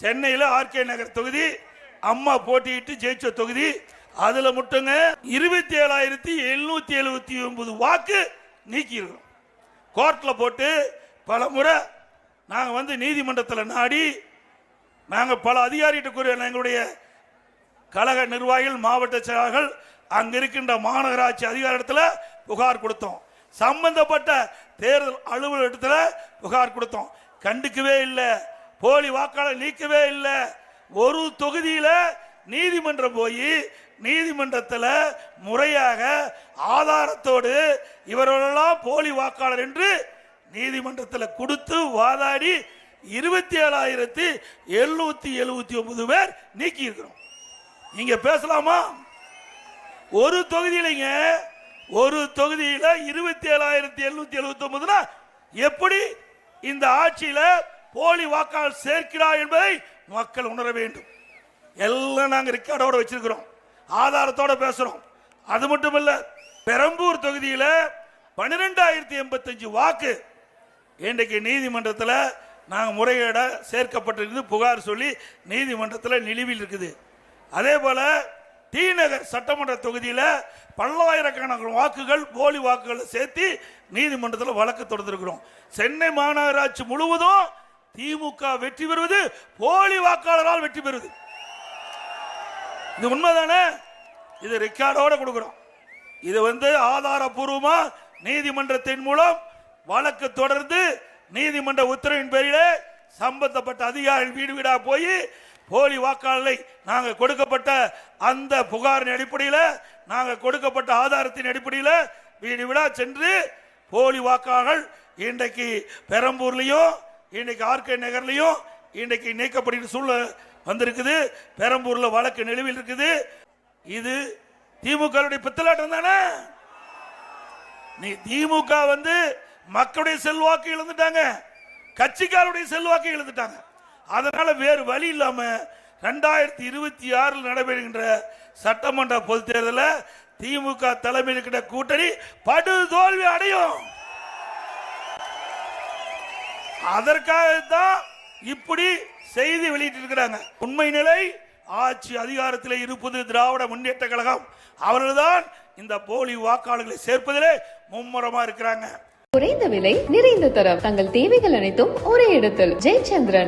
சென்னையில் ஆர்கே நகர் தொகுதி அம்மா போட்டியிட்டு ஜெயிச்ச தொகுதி. அதுல மட்டுங்க இருபத்தி ஏழாயிரத்தி எழுநூத்தி எழுபத்தி ஒன்பது வாக்கு நீக்கி இருக்கிறோம் கோர்ட்ல போட்டு பல முறை நாங்கள் வந்து நீதிமன்றத்தில் நாடி நாங்கள் பல அதிகாரிகிட்ட கூறிய எங்களுடைய கழக நிர்வாகிகள் மாவட்ட செயலாளர்கள் அங்க இருக்கின்ற மாநகராட்சி அதிகாரத்தில் புகார் கொடுத்தோம். சம்பந்தப்பட்ட தேர்தல் அலுவலகத்தில் புகார் கொடுத்தோம். கண்டுக்கவே இல்லை. போலி வாக்காளர் நீக்கவே இல்லை. ஒரு தொகுதியில் நீதிமன்றம் போய் நீதிமன்றத்தில் முறையாக ஆதாரத்தோடு இவர்களெல்லாம் போலி வாக்காளர் என்று நீதிமன்றத்தில் கொடுத்து வாதாடி இருபத்தி ஏழாயிரத்தி எழுநூத்தி எழுபத்தி ஒன்பது பேர் நீக்கி இருக்கிறோம் நீங்க பேசலாமா? ஒரு தொகுதியிலங்க ஒரு தொகுதியில இருபத்தி ஏழாயிரத்தி எழுநூத்தி எழுபத்தி ஒன்பதுனா எப்படி இந்த ஆட்சியில போலி வாக்காளர் சேர்க்கிறார் என்பதை மக்கள் உணர வேண்டும். எல்லாம் நாங்கள் ரெக்கார்டோட வச்சிருக்கிறோம். ஆதாரத்தோட பேசுறோம். அது மட்டும் இல்ல பெரம்பூர் தொகுதியில பன்னிரெண்டாயிரத்தி எண்பத்தஞ்சு வாக்கு இன்றைக்கு நீதிமன்றத்தில் நாங்கள் முறையீட சேர்க்கப்பட்டிருந்து புகார் சொல்லி நீதிமன்றத்தில் நிலுவில் இருக்குது. அதே போல டி நகர் சட்டமன்ற தொகுதியில் பல்லாயிரக்கணக்கான வாக்குகள் போலி வாக்குகளை சேர்த்து நீதிமன்றத்தில் வழக்கு தொடர்ந்துருக்கிறோம் சென்னை மாநகராட்சி முழுவதும் திமுக வெற்றி பெறுவது போலி வாக்காளரால் வெற்றி பெறுவது. இது உண்மைதானே? இது ரெக்கார்டோட கொடுக்கிறோம். இது வந்து ஆதாரபூர்வமா நீதிமன்றத்தின் மூலம் வழக்கு தொடர்ந்து நீதிமன்ற உத்தரவின் பேரிலே சம்பந்தப்பட்ட அதிகாரிகள் வீடு வீடா போய் போலி வாக்காளரை நாங்கள் கொடுக்கப்பட்ட அந்த புகாரின் அடிப்படையில் நாங்கள் கொடுக்கப்பட்ட ஆதாரத்தின் அடிப்படையில் வீடு வீடா சென்று போலி வாக்காளர்கள் இன்றைக்கு பெரம்பூர்லேயும் இன்னைக்கு ஆர்கே நகர்லயும் இன்னைக்கு நீக்கப்படுகிற சூழ்நிலை வந்திருக்குது. பெரம்பூர்ல வழக்கு நிலுவில் இருக்குது. இது திமுக பித்தலாட்டம் தானே? நீ திமுக வந்து மக்களுடைய செல்வாக்கு இழந்துட்டாங்க. கட்சிக்காருடைய செல்வாக்கு இழந்துட்டாங்க. அதனால வேறு வழி இல்லாம ரெண்டாயிரத்தி இருபத்தி ஆறில் நடைபெறுகின்ற சட்டமன்ற பொதுத் தேர்தலில் திமுக தலைமையில் இருக்கிற கூட்டணி படு தோல்வி அடையும். அதற்காகத்தான் இப்படி செய்தி வெளியிட்டு இருக்கிறாங்க உண்மை நிலை ஆட்சி அதிகாரத்தில் இருப்பது திராவிட முன்னேற்ற கழகம். அவர்கள்தான் இந்த போலி வாக்காளர்களை சேர்ப்பதிலே மும்முரமா இருக்கிறாங்க. குறைந்த விலை நிறைந்த தரம். தங்கள் தேவைகள் அனைத்தும் ஒரே இடத்தில். ஜெயச்சந்திரன்.